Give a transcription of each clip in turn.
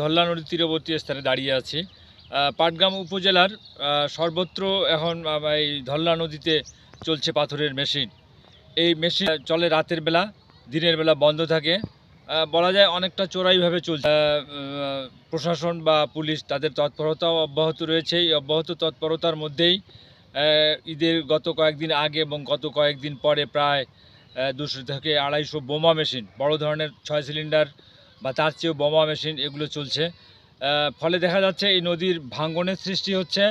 ধল্লা নদীর তীরবর্তী স্থানে দাঁড়িয়ে আছি। পাটগ্রাম উপজেলার সর্বত্র এখন এই ধল্লা নদীতে চলছে পাথরের মেশিন। এই মেশিন চলে রাতের বেলা, দিনের বেলা বন্ধ থাকে। বলা যায় অনেকটা চোরাইভাবে চলছে। প্রশাসন বা পুলিশ তাদের তৎপরতাও অব্যাহত রয়েছে। এই অব্যাহত তৎপরতার মধ্যেই ঈদের গত কয়েকদিন আগে এবং গত কয়েকদিন পরে প্রায় দুশো থেকে আড়াইশো বোমা মেশিন, বড় ধরনের ছয় সিলিন্ডার বা তার চেয়েও বোমা মেশিন এগুলো চলছে। ফলে দেখা যাচ্ছে এই নদীর ভাঙ্গনের সৃষ্টি হচ্ছে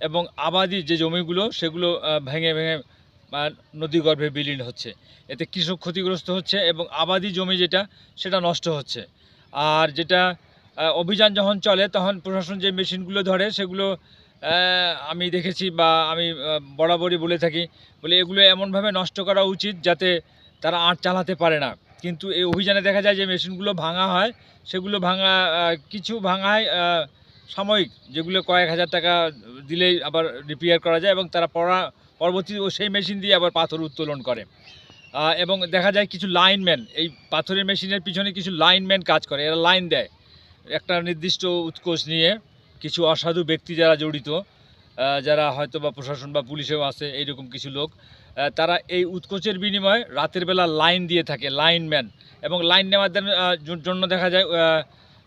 এবং আবাদি যে জমিগুলো সেগুলো ভেঙে ভেঙে আহ, নদীগর্ভে বিলীন হচ্ছে। এতে কৃষক ক্ষতিগ্রস্ত হচ্ছে এবং আবাদি জমি যেটা সেটা নষ্ট হচ্ছে। আর যেটা অভিযান যখন চলে তখন প্রশাসন যে মেশিনগুলো ধরে সেগুলো আমি দেখেছি বা আমি বরাবরই বলে থাকি। বলে এগুলো এমনভাবে নষ্ট করা উচিত যাতে তারা আট চালাতে পারে না। কিন্তু এই অভিযানে দেখা যায় যে মেশিনগুলো ভাঙা হয়, সেগুলো ভাঙা কিছু ভাঙায় সাময়িক, যেগুলো কয়েক হাজার টাকা দিলেই আবার রিপেয়ার করা যায় এবং তারা পরা, পরবর্তী সেই মেশিন দিয়ে আবার পাথর উত্তোলন করে। এবং দেখা যায় কিছু লাইনম্যান এই পাথরের মেশিনের পিছনে কিছু লাইনম্যান কাজ করে, এরা লাইন দেয়। একটা নির্দিষ্ট উৎকোষ নিয়ে কিছু অসাধু ব্যক্তি যারা জড়িত যারা হয়তো বা প্রশাসন বা পুলিশেও আছে, এইরকম কিছু লোক তারা এই উৎকোচের বিনিময়ে রাতের বেলা লাইন দিয়ে থাকে, লাইনম্যান। এবং লাইন নেওয়ার জন্য দেখা যায়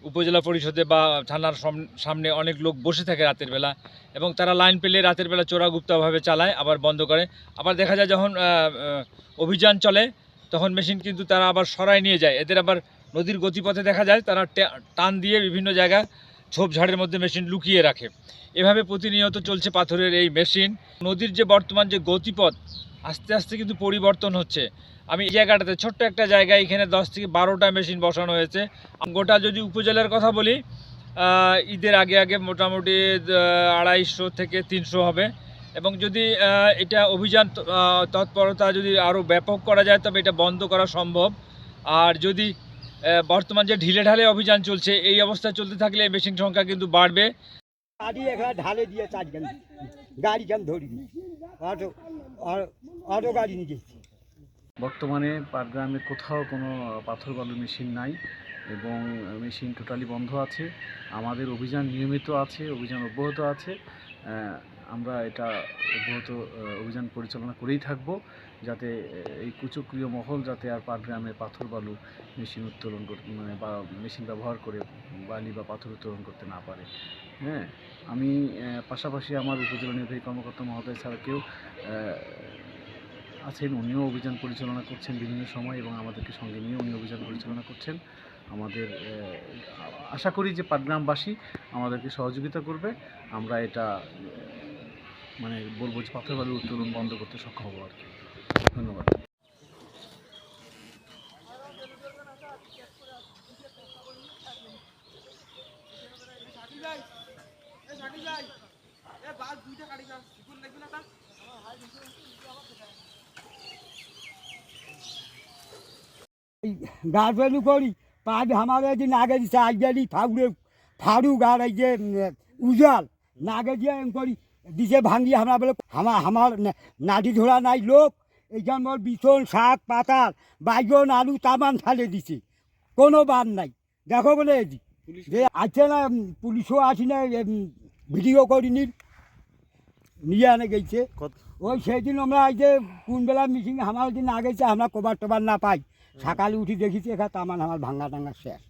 উপজেলা পরিষদে বা থানার সাম- সামনে অনেক লোক বসে থাকে রাতের বেলা এবং তারা লাইন পেলে রাতের বেলা চোরাগুপ্তাভাবে চালায়, আবার বন্ধ করে। আবার দেখা যায় যখন অভিযান চলে, তখন মেশিন কিন্তু তারা আবার সরায় নিয়ে যায়। এদের আবার নদীর গতিপথে দেখা যায়, তারা টান দিয়ে বিভিন্ন জায়গায় ঝোপঝাড়ের মধ্যে মেশিন লুকিয়ে রাখে। এভাবে প্রতিনিয়ত চলছে পাথরের এই মেশিন। নদীর যে বর্তমান যে গতিপথ, আস্তে আস্তে কিন্তু পরিবর্তন হচ্ছে। আমি এই জায়গাটাতে ছোট্ট একটা জায়গায় এখানে দশ থেকে বারোটা মেশিন বসানো হয়েছে। গোটা যদি উপজেলার কথা বলি ঈদের আগে আগে মোটামুটি আড়াইশো থেকে তিনশো হবে। এবং যদি এটা অভিযান তৎপরতা যদি আরও ব্যাপক করা যায়, তবে এটা বন্ধ করা সম্ভব। আর যদি বর্তমান যে ঢিলে ঢালে অভিযান চলছে এই অবস্থা চলতে থাকলে মেশিন সংখ্যা কিন্তু বাড়বে। গাড়ি এখানে ঢালে দিয়ে চারজন গাড়ি কেন ধরি অটো অটো গাড়ি নিয়ে বর্তমানে পাটগ্রামে কোথাও কোনো পাথর বালু মেশিন নাই এবং মেশিন টোটালি বন্ধ আছে। আমাদের অভিযান নিয়মিত আছে অভিযান অব্যাহত আছে। আমরা এটা অব্যাহত অভিযান পরিচালনা করেই থাকব যাতে এই কুচক্রিয় মহল যাতে আর পাটগ্রামে পাথর বালু মেশিন উত্তোলন মানে বা মেশিন ব্যবহার করে বালি বা পাথর উত্তোলন করতে না পারে। হ্যাঁ আমি পাশাপাশি আমার উপজেলা নির্বাহী কর্মকর্তা মহোদয় আহ, আছেন উনিও অভিযান পরিচালনা করছেন বিভিন্ন সময় এবং আমাদেরকে সঙ্গে নিয়ে উনি অভিযান পরিচালনা করছেন। আমাদের আশা করি যে পাটগ্রামবাসী আমাদেরকে সহযোগিতা করবে। আমরা এটা মানে বলব যে পাথর বালুর উত্তোলন বন্ধ করতে সক্ষম হব আর কি। ধন্যবাদ। গার্লফ্রেন্ড করি, পাঁচ আমাদের যে নাগে দিছে আজ গেলি ফাড়ুক আর এই যে, উজাল নাগে দিয়ে করি দিছে ভাঙি আমরা বলে আমার আমার না- নাটি ধরা নাই লোক এইখান মোর বিছন শাক পাতার বাইগন আলু তামান ফেলে দিছে কোনো বাদ নাই দেখো বলে এদি যে আছে না পুলিশও আসি না ভিডিও করিনি নিয়ে আনে গেছে ওই সেদিন আমরা এই যে কোন বেলা মিটিং আমার দিন আগেছে আমরা কবার টবার না পাই সকালে উঠি দেখিছি এখানে তামান আমার ভাঙ্গা টাঙ্গা শেষ